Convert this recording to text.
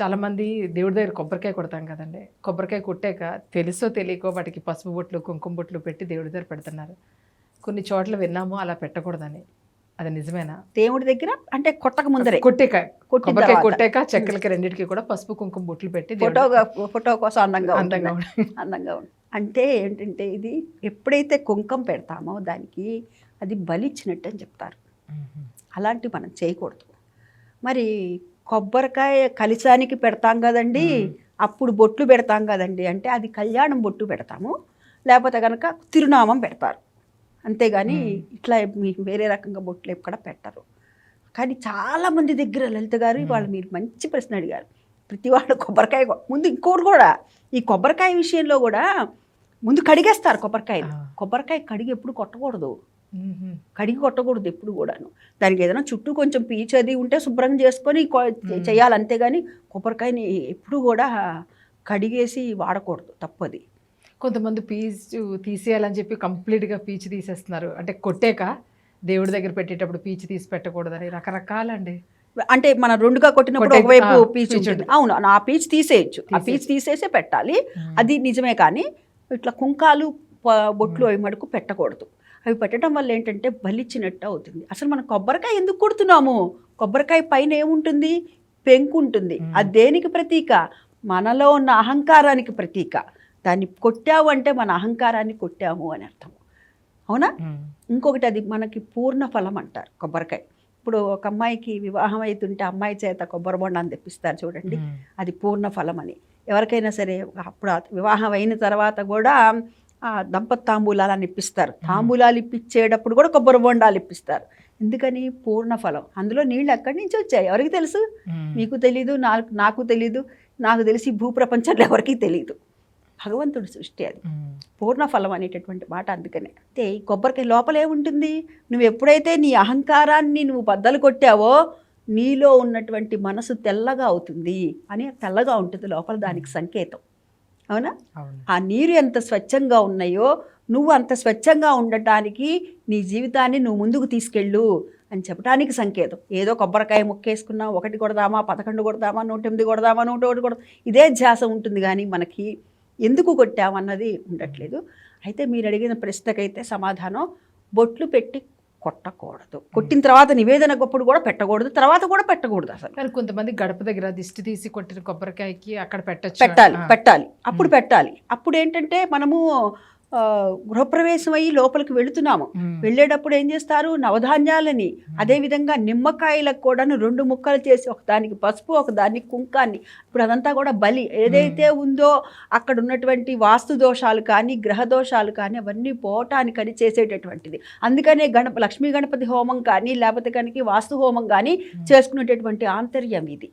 చాలా మంది దేవుడి దగ్గర కొబ్బరికాయ కొడతాం కదండి. కొబ్బరికాయ కొట్టాక తెలుసో తెలియకో వాటికి పసుపు బొట్లు కుంకుమ బొట్లు పెట్టి దేవుడి దగ్గర పెడుతున్నారు. కొన్ని చోట్ల విన్నాము అలా పెట్టకూడదని. అది నిజమేనా? దేవుడి దగ్గర అంటే కొట్టక ముందరే. కొట్టాక కొట్టిన కొబ్బరికాయ. కొట్టాక చెక్కలకి రెండింటికి కూడా పసుపు కుంకుమ బొట్లు పెట్టి ఫోటోగా ఫోటో కోసం అందంగా అందంగా. అందంగా అంటే ఏంటంటే ఇది ఎప్పుడైతే కుంకం పెడతామో దానికి అది బలిచ్చినట్టు అని చెప్తారు. అలాంటి మనం చేయకూడదు. మరి కొబ్బరికాయ కలిసానికి పెడతాం కదండి. అప్పుడు బొట్లు పెడతాం కదండి అంటే అది కళ్యాణం బొట్టు పెడతాము లేకపోతే కనుక తిరునామం పెడతారు అంతేగాని. ఇట్లా వేరే రకంగా బొట్లు ఎక్కడ పెట్టరు కానీ చాలా మంది దగ్గర లలిత గారు. వాళ్ళు మీరు మంచి ప్రశ్న అడిగారు ప్రతి వాళ్ళు కొబ్బరికాయ ముందు ఇంకోటి కూడా ఈ కొబ్బరికాయ విషయంలో కూడా ముందు కడిగేస్తారు కొబ్బరికాయ. కొబ్బరికాయ కడిగి ఎప్పుడు కొట్టకూడదు. కడిగి కొట్టకూడదు ఎప్పుడు కూడాను. దానికి ఏదైనా చుట్టూ కొంచెం పీచు అది ఉంటే శుభ్రం చేసుకొని. చేయాలి అంతేగాని కొబ్బరికాయని ఎప్పుడు కూడా కడిగేసి వాడకూడదు తప్పది. కొంతమంది పీచు తీసేయాలని చెప్పి కంప్లీట్గా పీచు తీసేస్తున్నారు. అంటే కొట్టాక దేవుడి దగ్గర పెట్టేటప్పుడు పీచు తీసి పెట్టకూడదని రకరకాలండి. అంటే మన రెండుగా కొట్టినప్పుడు కొట్టే- ఒకవైపు పీచు. అవును ఆ పీచు తీసేయచ్చు. ఆ. పీచు తీసేసే పెట్టాలి. అది నిజమే కానీ ఇట్లా కుంకాలు బొట్లు అవి మటుకు పెట్టకూడదు. అవి పెట్టడం వల్ల ఏంటంటే బలిచ్చినట్టు అవుతుంది. అసలు మనం కొబ్బరికాయ ఎందుకు కొడుతున్నాము? కొబ్బరికాయ పైన ఏముంటుంది? పెంకు ఉంటుంది. అది దేనికి ప్రతీక? మనలో ఉన్న అహంకారానికి ప్రతీక. దాన్ని కొట్టావు అంటే మన అహంకారాన్ని కొట్టాము అని అర్థం. అవునా. ఇంకొకటి అది మనకి పూర్ణ ఫలం అంటారు కొబ్బరికాయ. ఇప్పుడు ఒక అమ్మాయికి వివాహం అవుతుంటే అమ్మాయి చేత కొబ్బరి బొండాన్ని తెప్పిస్తారు చూడండి. అది పూర్ణ ఫలం అని. ఎవరికైనా సరే అప్పుడు వివాహం అయిన తర్వాత కూడా దంపతి తాంబూలాలని ఇప్పిస్తారు తాంబూలాలు ఇప్పించేటప్పుడు కూడా కొబ్బరి బొండాలు ఇప్పిస్తారు ఎందుకని? పూర్ణ ఫలం అందులో నీళ్ళు ఎక్కడి నుంచి వచ్చాయి? ఎవరికి తెలుసు. మీకు తెలీదు నాకు నాకు తెలీదు నాకు తెలిసి భూప్రపంచంలో ఎవరికీ తెలియదు భగవంతుడి సృష్టి అది. పూర్ణ ఫలం అనేటటువంటి మాట అందుకనే. అంటే ఈ కొబ్బరికాయ లోపల ఏముంటుంది నువ్వు ఎప్పుడైతే నీ అహంకారాన్ని నువ్వు బద్దలు కొట్టావో నీలో ఉన్నటువంటి మనసు తెల్లగా అవుతుంది అని తెల్లగా ఉంటుంది లోపల దానికి సంకేతం. అవునా? ఆ నీరు ఎంత స్వచ్ఛంగా ఉన్నాయో నువ్వు అంత స్వచ్ఛంగా ఉండటానికి నీ జీవితాన్ని నువ్వు ముందుకు తీసుకెళ్ళు అని చెప్పడానికి సంకేతం. ఏదో కొబ్బరికాయ ముక్కేసుకున్నా ఒకటి కొడదామా పదకొండు కొడదామా నూట ఎనిమిది కొడదామా నూట ఒకటి కొడదామా ఇదే ధ్యాస ఉంటుంది కానీ మనకి ఎందుకు కొట్టామన్నది ఉండట్లేదు. అయితే మీరు అడిగిన ప్రశ్నకైతే సమాధానం బొట్లు పెట్టి కొట్టకూడదు. కొట్టిన తర్వాత నివేదన గొప్పుడు కూడా పెట్టకూడదు తర్వాత కూడా పెట్టకూడదు అసలు. కానీ కొంతమంది గడప దగ్గర దిష్టి తీసి కొట్టిన కొబ్బరికాయకి అక్కడ పెట్టచ్చు. పెట్టాలి పెట్టాలి. అప్పుడు పెట్టాలి. అప్పుడు ఏంటంటే మనము గృహప్రవేశం అయ్యి లోపలికి వెళుతున్నాము. వెళ్ళేటప్పుడు ఏం చేస్తారు? నవధాన్యాలని అదేవిధంగా నిమ్మకాయలకు కూడాను రెండు ముక్కలు చేసి ఒక దానికి పసుపు ఒక దానికి కుంకాన్ని ఇప్పుడు అదంతా కూడా బలి. ఏదైతే ఉందో అక్కడ ఉన్నటువంటి వాస్తు దోషాలు కానీ గ్రహ దోషాలు కానీ అవన్నీ పోవటానికని చేసేటటువంటిది. అందుకనే గణప లక్ష్మీ గణపతి హోమం కానీ లేకపోతే కనుక వాస్తు హోమం కానీ చేసుకునేటటువంటి ఆంతర్యం ఇది.